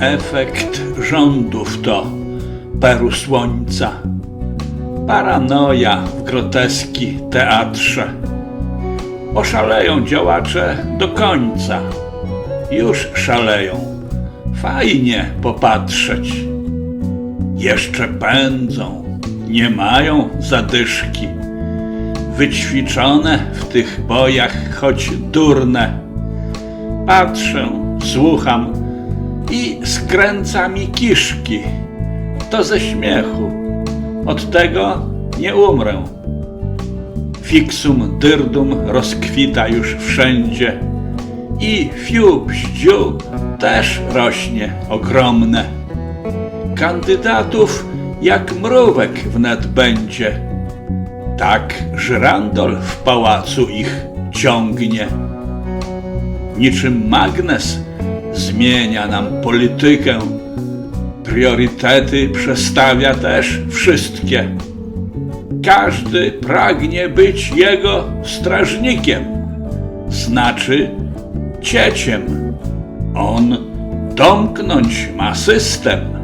Efekt rządów to peru słońca. Paranoja w groteski teatrze. Oszaleją działacze do końca. Już szaleją. Fajnie popatrzeć. Jeszcze pędzą, nie mają zadyszki. Wyćwiczone w tych bojach, choć durne. Patrzę, słucham i skręca mi kiszki. To ze śmiechu. Od tego nie umrę. Fixum dyrdum rozkwita już wszędzie. I fiu bździu też rośnie ogromne. Kandydatów jak mrówek wnet będzie. Tak żyrandol w pałacu ich ciągnie. Niczym magnes zmienia nam politykę. Priorytety przestawia też wszystkie. Każdy pragnie być jego strażnikiem, znaczy cieciem. On domknąć ma system.